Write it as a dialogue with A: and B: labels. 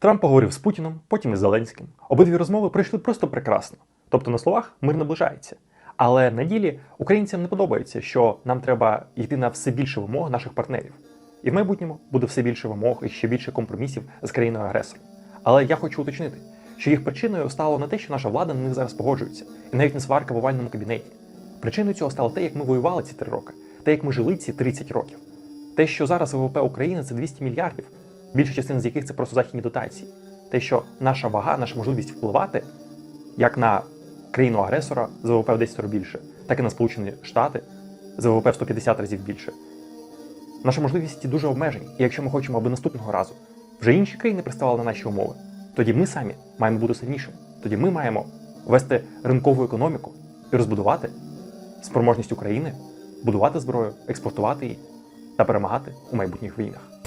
A: Трамп поговорив з Путіном, потім із Зеленським. Обидві розмови пройшли просто прекрасно. Тобто на словах мир наближається. Але на ділі українцям не подобається, що нам треба йти на все більше вимог наших партнерів. І в майбутньому буде все більше вимог і ще більше компромісів з країною агресором. Але я хочу уточнити, що їх причиною стало не те, що наша влада на них зараз погоджується, і навіть не сварка в овальному кабінеті. Причиною цього стало те, як ми воювали ці три роки, те, як ми жили ці 30 років. Те, що зараз ВВП України це 200 мільярдів, більша частина з яких це просто західні дотації. Те, що наша вага, наша можливість впливати як на країну агресора з ВВП в 10 разів більше, так і на Сполучені Штати з ВВП в 150 разів більше. Наші можливості дуже обмежені, і якщо ми хочемо, аби наступного разу вже інші країни приставали на наші умови, тоді ми самі маємо бути сильнішими. Тоді ми маємо вести ринкову економіку і розбудувати спроможність України, будувати зброю, експортувати її та перемагати у майбутніх війнах.